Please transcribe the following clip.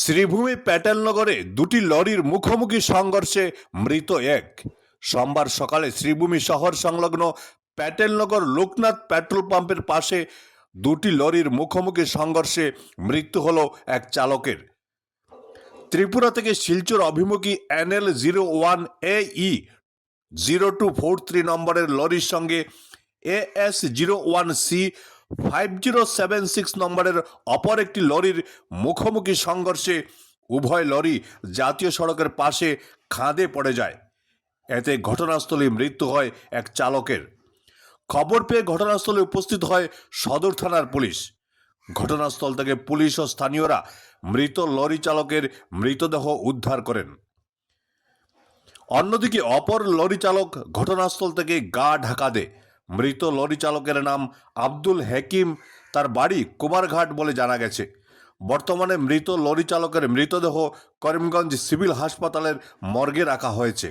শ্রীভূমি প্যাটেলনগরে দুটি লরির মুখোমুখি সংঘর্ষে মৃত এক। সোমবার সকালে শ্রীভূমি শহর সংলগ্ন প্যাটেলনগর লোকনাথ পেট্রোল পাম্পের পাশে দুটি লরির মুখোমুখি সংঘর্ষে মৃত্যু হল এক চালকের। ত্রিপুরা থেকে শিলচর অভিমুখী NL zero one A E zero two four three নম্বরের লরির সঙ্গে AS zero one C five zero seven six নম্বরের অপর একটি লরির মুখোমুখি সংঘর্ষে উভয় লরি জাতীয় সড়কের পাশে খাঁদে পড়ে যায়। এতে ঘটনাস্থলে মৃত্যু হয় এক চালকের। খবর পেয়ে ঘটনাস্থলে উপস্থিত হয় সদর থানার পুলিশ। ঘটনাস্থল থেকে পুলিশ ও স্থানীয়রা মৃত লরি চালকের মৃতদেহ উদ্ধার করেন। অন্যদিকে অপর লরি চালক ঘটনাস্থল থেকে গা ঢাকা দেয়। মৃত লরি চালকের নাম আব্দুল হাকিম। তার বাড়ি কুমারঘাট বলে জানা গেছে। বর্তমানে মৃত লরি চালকের মৃতদেহ করিমগঞ্জ সিভিল হাসপাতালের মর্গে রাখা হয়েছে।